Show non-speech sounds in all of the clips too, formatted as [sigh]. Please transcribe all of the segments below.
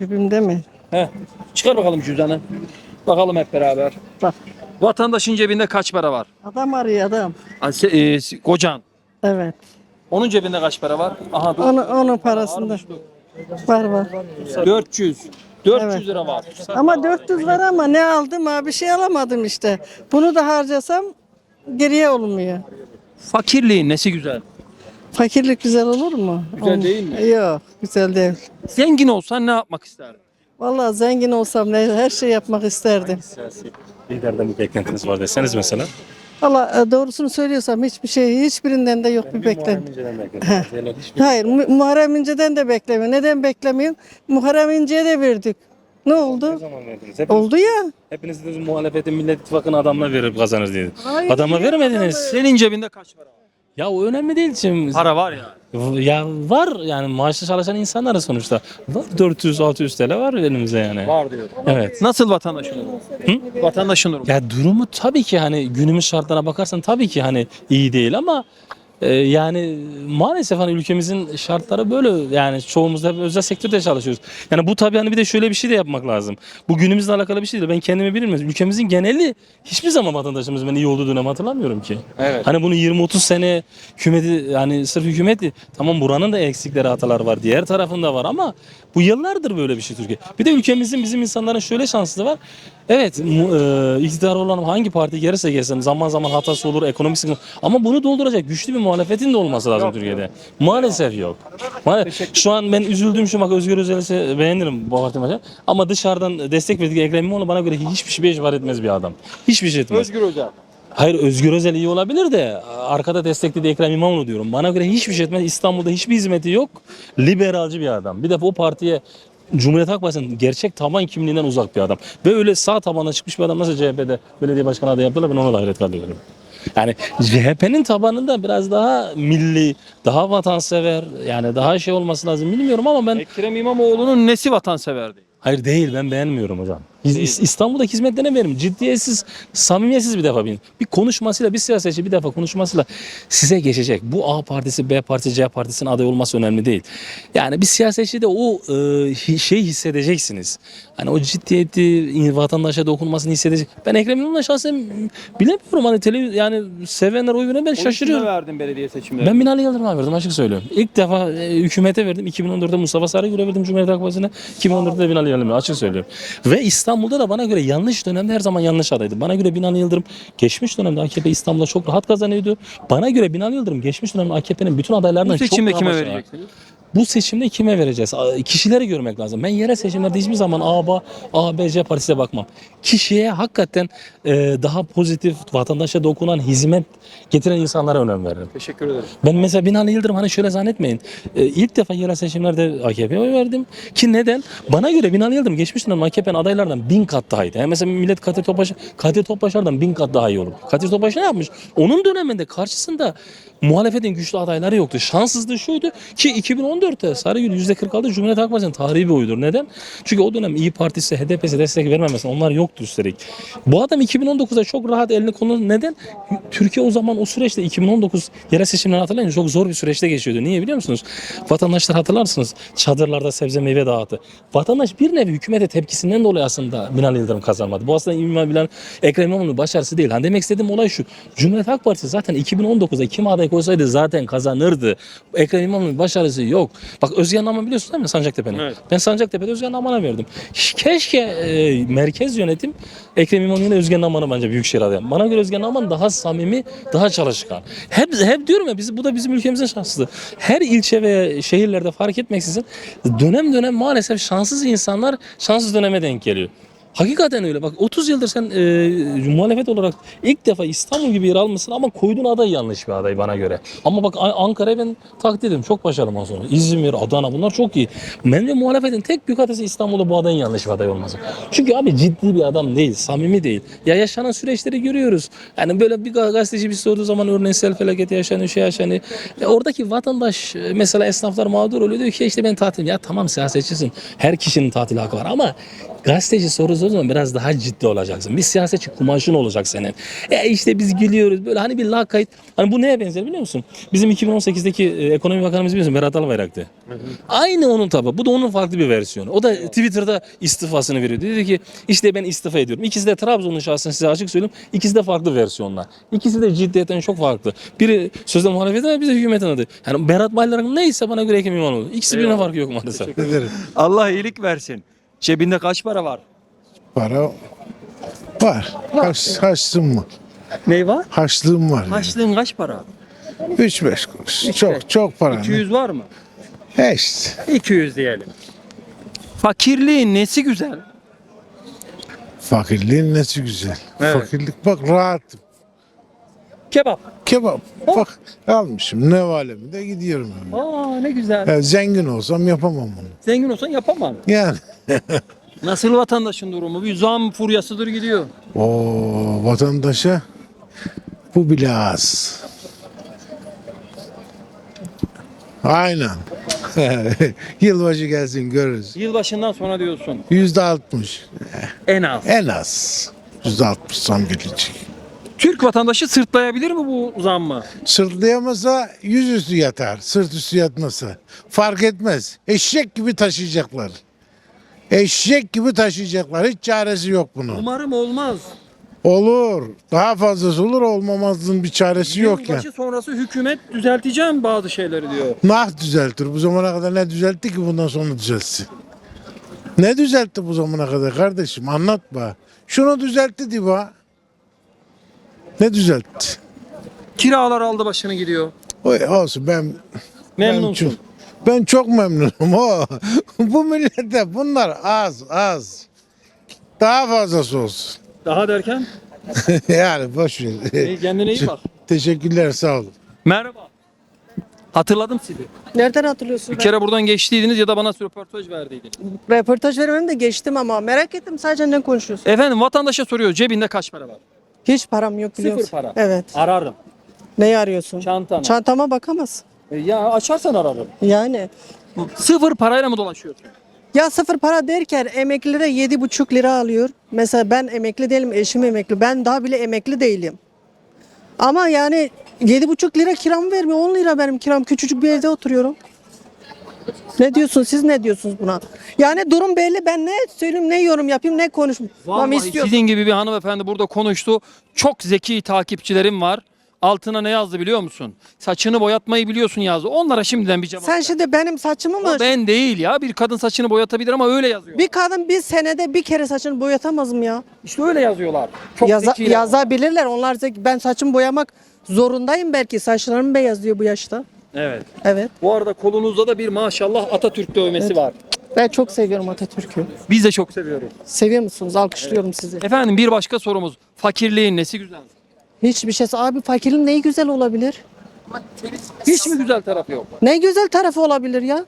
Cebimde mi? Heh. Çıkar bakalım cüzdanı. Bakalım hep beraber. Bak. Vatandaşın cebinde kaç para var? Adam arıyor adam. Ha, se- e, kocan. Evet. Onun cebinde kaç para var? Aha dur. Onu, onun parasında. Var var. 400. 400 Evet. lira var. Ama 400 var ama ne aldım ha bir şey alamadım işte. Bunu da harcasam geriye olmuyor. Fakirliğin nesi güzel? Fakirlik güzel olur mu? Güzel Olmaz. değil mi? Yok güzel değil. Zengin olsan ne yapmak isterdin? Vallahi zengin olsam ne, her şey yapmak isterdim. Siyasi liderden bir beklentiniz var deseniz mesela. Valla e, doğrusunu söylüyorsam hiçbir şey hiçbirinden de yok bir beklenti. İnce'den [laughs] beklentiniz. Diğerleri hiçbir- Hayır Mu- Muharrem İnce'den de beklemiyorum. Neden beklemiyorum? Muharrem İnce'ye de verdik. Ne Ne oldu? zaman verdiniz? Hepiniz, Oldu ya. hepiniz de muhalefetin Millet İttifakı'nın adamına verip kazanır diye. Hayır, Adama vermediniz. Senin cebinde kaç para var? Ya o önemli değil şimdi. Para var ya. Ya var yani maaşlı çalışan insanlar sonuçta. Var 400-600 TL var elimizde yani. Var diyor. Evet. Nasıl vatandaşın durumu? Vatandaşın durumu. Ya durumu tabii ki hani günümüz şartlarına bakarsan tabii ki hani iyi değil ama e, yani maalesef hani ülkemizin şartları böyle yani çoğumuz da hep özel sektörde çalışıyoruz. Yani bu tabii hani bir de şöyle bir şey de yapmak lazım. Bu günümüzle alakalı bir şey değil. Ben kendimi bilmiyorum. Ülkemizin geneli hiçbir zaman vatandaşımız ben iyi olduğu dönem hatırlamıyorum ki. Evet. Hani bunu 20-30 sene hükümeti yani sırf hükümeti tamam buranın da eksikleri hatalar var. Diğer tarafında var ama bu yıllardır böyle bir şey Türkiye. Bir de ülkemizin bizim insanların şöyle şansı da var. Evet e, iktidar olan hangi parti gelirse gelsin zaman zaman hatası olur ekonomik sıkıntı ama bunu dolduracak güçlü bir muhalefetin de olması lazım Türkiye'de. Maalesef yok. Maalesef. Şu an ben üzüldüğüm şu bak Özgür Özel'i beğenirim bu parti maçı. Ama dışarıdan destek verdik Ekrem İmamoğlu bana göre hiçbir şey var etmez bir adam. Hiçbir şey etmez. Özgür Özel. Hayır Özgür Özel iyi olabilir de arkada desteklediği Ekrem İmamoğlu diyorum. Bana göre hiçbir şey etmez. İstanbul'da hiçbir hizmeti yok. Liberalci bir adam. Bir de o partiye Cumhuriyet Halk Partisi'nin gerçek taban kimliğinden uzak bir adam. Ve öyle sağ tabana çıkmış bir adam nasıl CHP'de belediye başkanı adayı yaptılar ben ona da hayret kalıyorum. Yani CHP'nin tabanında biraz daha milli, daha vatansever, yani daha şey olması lazım bilmiyorum ama ben Ekrem İmamoğlu'nun nesi vatanseverdi? Hayır değil ben beğenmiyorum hocam. İs- İstanbul'daki hizmetlerine verim. Ciddiyetsiz, samimiyetsiz bir defa bir, bir konuşmasıyla bir siyasetçi bir defa konuşmasıyla size geçecek. Bu A partisi, B partisi, C partisinin aday olması önemli değil. Yani bir siyasetçi de o e, şeyi hissedeceksiniz. Hani o ciddiyeti vatandaşa dokunmasını hissedecek. Ben Ekrem İmamoğlu'na şahsen bilemiyorum. Hani televiz yani sevenler oy veren ben şaşırıyorum. verdin belediye seçimlerinde. Ben Binali Yıldırım'a verdim açık söylüyorum. İlk defa e, hükümete verdim. 2014'te Mustafa Sarıgül'e verdim Cumhuriyet Halk Partisi'ne. 2014'te Binali Yıldırım'a açık söylüyorum. Ve İstanbul'da da bana göre yanlış dönemde her zaman yanlış adaydı. Bana göre Binali Yıldırım geçmiş dönemde AKP İstanbul'da çok rahat kazanıyordu. Bana göre Binali Yıldırım geçmiş dönemde AKP'nin bütün adaylarından Bu seçimde çok kime daha başarılı. vereceksiniz? Bu seçimde kime vereceğiz? Kişileri görmek lazım. Ben yerel seçimlerde hiçbir zaman A, B, A, B, C partisine bakmam. Kişiye hakikaten e, daha pozitif, vatandaşa dokunan, hizmet getiren insanlara önem veririm. Teşekkür ederim. Ben mesela Binali Yıldırım hani şöyle zannetmeyin. Ee, ilk defa yerel seçimlerde AKP'ye oy verdim. Ki neden? Bana göre Binali Yıldırım geçmiş dönem AKP'nin adaylardan bin kat daha iyiydi. Yani mesela millet Kadir Topbaş, Kadir Topbaşlardan bin kat daha iyi olur. Kadir Topbaş ne yapmış? Onun döneminde karşısında muhalefetin güçlü adayları yoktu. Şanssızlığı şuydu ki 2014'te Sarıgül %40 aldı. Cumhuriyet Halk Partisi'nin tarihi bir oyudur. Neden? Çünkü o dönem İyi Partisi, HDP'si destek vermemesi onlar yoktu üstelik. Bu adam 2019'da çok rahat elini konu neden? Türkiye o zaman o süreçte 2019 yerel seçimleri hatırlayın çok zor bir süreçte geçiyordu. Niye biliyor musunuz? Vatandaşlar hatırlarsınız çadırlarda sebze meyve dağıttı. Vatandaş bir nevi hükümete tepkisinden dolayı aslında Binali Yıldırım kazanmadı. Bu aslında İmam Bilen Ekrem İmamoğlu'nun başarısı değil. Hani demek istediğim olay şu. Cumhuriyet Halk Partisi zaten 2019'da kim aday koysaydı zaten kazanırdı. Ekrem İmamoğlu'nun başarısı yok. Bak Özgen Naman biliyorsun değil mi Sancaktepe'nin? Evet. Ben Sancaktepe'de Özgen Naman'a verdim. Keşke e, merkez yönetim Ekrem İmamoğlu'na Özgen Naman'ı bence Büyükşehir adayı. Bana göre Özgen Naman daha samimi, daha çalışkan. Hep hep diyorum ya biz, bu da bizim ülkemizin şansı. Her ilçe ve şehirlerde fark etmeksizin dönem dönem maalesef şanssız insanlar şanssız döneme denk geliyor. Hakikaten öyle. Bak 30 yıldır sen e, muhalefet olarak ilk defa İstanbul gibi yer almışsın ama koyduğun aday yanlış bir aday bana göre. Ama bak Ankara'yı ben takdir ediyorum. Çok başarılı Mansur. İzmir, Adana bunlar çok iyi. Bence muhalefetin tek büyük hatası İstanbul'da bu adayın yanlış bir aday olması. Çünkü abi ciddi bir adam değil, samimi değil. Ya yaşanan süreçleri görüyoruz. Yani böyle bir ga- gazeteci bir sorduğu zaman örneğin sel felaketi yaşanıyor, şey yaşanıyor. E, oradaki vatandaş e, mesela esnaflar mağdur oluyor diyor ki işte ben tatil. Ya tamam siyasetçisin. Her kişinin tatil hakkı var ama gazeteci soru sorduğun zaman biraz daha ciddi olacaksın. Bir siyasetçi kumaşın olacak senin. E işte biz gülüyoruz böyle hani bir lakayt. Hani bu neye benzer biliyor musun? Bizim 2018'deki e, ekonomi bakanımız biliyorsun Berat Albayrak'tı. Aynı onun tabi. Bu da onun farklı bir versiyonu. O da Twitter'da istifasını veriyor. Dedi ki işte ben istifa ediyorum. İkisi de Trabzon'un şahsını size açık söyleyeyim. İkisi de farklı versiyonlar. İkisi de ciddiyetten çok farklı. Biri sözde muhalefet ama bize hükümetin adı. Yani Berat Bayrak neyse bana göre Ekrem İmamoğlu. İkisi birbirine farkı yok maalesef. Allah iyilik versin. Cebinde kaç para var? Para var. Haç, haçlığım var. Ney var? Haçlığım var. Haçlığın kaç para? 3-5 kuruş. Çok çok para. 200 var mı? He işte. 200 diyelim. Fakirliğin nesi güzel? Fakirliğin nesi güzel. Evet. Fakirlik bak rahatım. Kebap. Kebap bak almışım ne valemi de gidiyorum. Yani. Aa ne güzel. Ya zengin olsam yapamam bunu. Zengin olsan yapamam. Yani [laughs] Nasıl vatandaşın durumu? Bir zam furyasıdır gidiyor. o vatandaşa bu bile az. Aynen. [laughs] Yılbaşı gelsin görürüz. Yılbaşından sonra diyorsun. Yüzde altmış. En az. En az. Yüzde altmış zam gelecek. Türk vatandaşı sırtlayabilir mi bu zammı? Sırtlayamasa yüzüstü yatar. Sırt üstü yatmasa. Fark etmez. Eşek gibi taşıyacaklar. Eşek gibi taşıyacaklar. Hiç çaresi yok bunun. Umarım olmaz. Olur. Daha fazlası olur. Olmamazlığın bir çaresi yok ya. Yılbaşı sonrası hükümet düzelteceğim bazı şeyleri diyor. Nah düzeltir. Bu zamana kadar ne düzeltti ki bundan sonra düzeltsin? Ne düzeltti bu zamana kadar kardeşim? Anlat bana. Şunu düzeltti di bana. Ne düzeltti? Kiralar aldı başını gidiyor. Oy, olsun ben Ben Memnunsun. çok, ben çok memnunum. [laughs] O bu millete bunlar az az. Daha fazlası olsun. Daha derken [laughs] yani boş ver. iyi, kendine iyi bak. [laughs] Teşekkürler sağ olun. Merhaba. Hatırladım sizi. Nereden hatırlıyorsun? Bir kere buradan geçtiydiniz ya da bana röportaj verdiydiniz. Ben röportaj vermem de geçtim ama merak ettim sadece ne konuşuyorsun? Efendim vatandaşa soruyor cebinde kaç para var? Hiç param yok biliyor Sıfır musun? para. Evet. Ararım. Neyi arıyorsun? Çantana. Çantama bakamazsın. E, ya açarsan ararım. Yani. Sıfır parayla mı dolaşıyorsun? Ya sıfır para derken emeklilere yedi buçuk lira alıyor. Mesela ben emekli değilim, eşim emekli. Ben daha bile emekli değilim. Ama yani yedi buçuk lira kiram vermiyor. 10 lira benim kiram. Küçücük bir evde oturuyorum. Ne diyorsun? Siz ne diyorsunuz buna? Yani durum belli. Ben ne söyleyeyim, ne yorum yapayım, ne konuşayım. Ama Vallahi sizin gibi bir hanımefendi burada konuştu. Çok zeki takipçilerim var. Altına ne yazdı biliyor musun? Saçını boyatmayı biliyorsun yazdı. Onlara şimdiden bir cevap. Sen şimdi benim saçımı mı? O ben değil ya. Bir kadın saçını boyatabilir ama öyle yazıyor. Bir kadın bir senede bir kere saçını boyatamaz mı ya? İşte öyle yazıyorlar. Çok Yaza- zekiler. yazabilirler. Onlar zeki. Ben saçımı boyamak zorundayım belki. Saçlarım beyaz diyor bu yaşta. Evet. Evet. Bu arada kolunuzda da bir maşallah Atatürk dövmesi var. Ben çok seviyorum Atatürk'ü. Biz de çok seviyoruz. Seviyor musunuz? Alkışlıyorum sizi. Efendim bir başka sorumuz. Fakirliğin nesi güzel? Hiçbir şey. Abi fakirin neyi güzel olabilir? Hiç mi güzel tarafı yok? Ne güzel tarafı olabilir ya?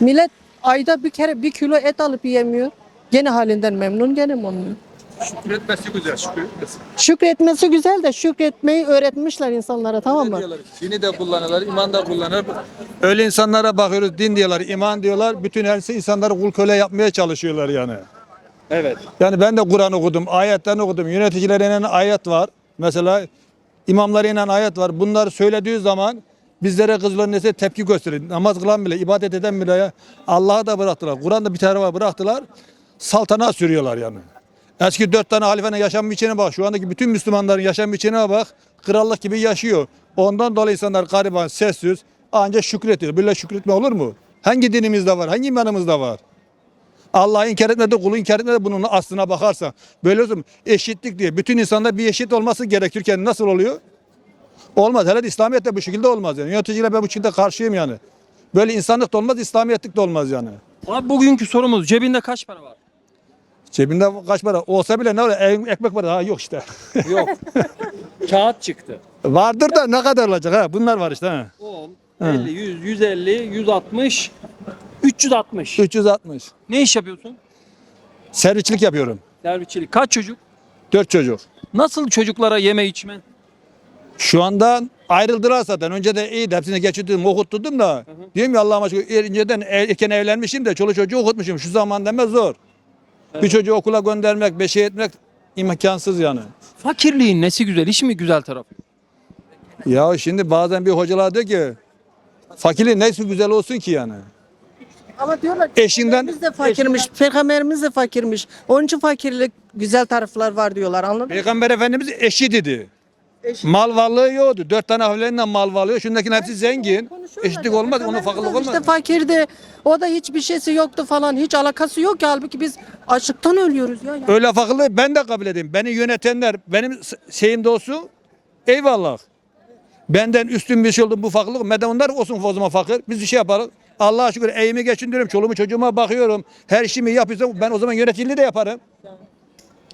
Millet ayda bir kere bir kilo et alıp yiyemiyor. Gene halinden memnun, gene memnun. Üretmesi güzel şükretmesi. Şükretmesi güzel de şükretmeyi öğretmişler insanlara tamam mı? Diyorlar, dini de kullanırlar, iman da kullanır. Öyle insanlara bakıyoruz, din diyorlar, iman diyorlar. Bütün her şey insanları kul köle yapmaya çalışıyorlar yani. Evet. Yani ben de Kur'an okudum, ayetlerini okudum. Yöneticilerine ayet var. Mesela imamlarıyla ayet var. Bunları söylediği zaman bizlere kızların neyse tepki gösterir. Namaz kılan bile, ibadet eden bile ya Allah'ı da bıraktılar. Kur'an'da bir tarafa bıraktılar. Saltana sürüyorlar yani. Eski dört tane halifenin yaşam biçimine bak. Şu andaki bütün Müslümanların yaşam biçimine bak. Krallık gibi yaşıyor. Ondan dolayı insanlar gariban, sessiz, ancak şükretiyor. Böyle şükretme olur mu? Hangi dinimizde var? Hangi imanımızda var? Allah'ı inkar etmedi, kulu inkar etmedi bunun aslına bakarsan. Böyle olsun eşitlik diye. Bütün insanda bir eşit olması gerekirken nasıl oluyor? Olmaz. Hele İslamiyet'te bu şekilde olmaz yani. Yöneticiyle ben bu şekilde karşıyım yani. Böyle insanlık da olmaz, İslamiyetlik de olmaz yani. Abi bugünkü sorumuz cebinde kaç para var? Cebinde kaç para olsa bile ne olur? Ek- Ekmek var. Ha yok işte. [laughs] Yok. Kağıt çıktı. Vardır da ne kadar olacak ha? Bunlar var işte ha. 10, 50, 100, 150, 160, 360. 360. Ne iş yapıyorsun? Servisçilik yapıyorum. Servisçilik. Kaç çocuk? 4 çocuk. Nasıl çocuklara yeme içme? Şu anda ayrıldılar zaten. Önce de iyiydi. Hepsini geçirdim, okutturdum da. Diyorum ya Allah'ıma şükür. Önceden erken evlenmişim de çoluk çocuğu okutmuşum. Şu zaman deme zor. Bir çocuğu okula göndermek, bir şey etmek imkansız yani. Fakirliğin nesi güzel? Hiç mi güzel tarafı? Ya şimdi bazen bir hocalar diyor ki fakirliğin nesi güzel olsun ki yani. Ama diyorlar Eşinden- Peygamberimiz de fakirmiş, peygamberimiz de fakirmiş. Onun için fakirlik güzel taraflar var diyorlar anladın mı? Peygamber Efendimiz eşi dedi. Eşit. Mal varlığı yoktu. Dört tane havlerinden mal varlığı. Şundakilerin hepsi zengin. Eşitlik olmaz. Onun fakirlik de olmaz. İşte fakirdi. O da hiçbir şeysi yoktu falan. Hiç alakası yok ki. Halbuki biz açlıktan ölüyoruz ya. ya. Öyle fakirliği ben de kabul edeyim. Beni yönetenler benim şeyimde olsun. Eyvallah. Benden üstün bir şey oldu bu fakirlik. Neden onlar olsun o zaman fakir. Biz bir şey yaparız. Allah'a şükür evimi geçindiriyorum. Çoluğumu çocuğuma bakıyorum. Her işimi yapıyorsam ben o zaman yöneticiliği de yaparım.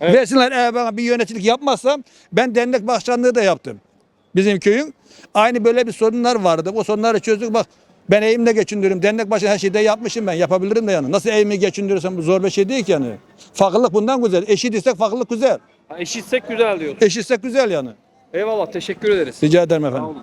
Versinler eğer bana bir yöneticilik yapmazsam ben dernek başkanlığı da yaptım. Bizim köyün. Aynı böyle bir sorunlar vardı. O sorunları çözdük. Bak ben evimde geçindiriyorum. Dernek başkanı her şeyi de yapmışım ben. Yapabilirim de yani. Nasıl evimi geçindiriyorsam bu zor bir şey değil ki yani. Fakirlik bundan güzel. Eşit istek fakirlik güzel. Eşitsek güzel diyor. Eşitsek güzel yani. Eyvallah teşekkür ederiz. Rica ederim efendim.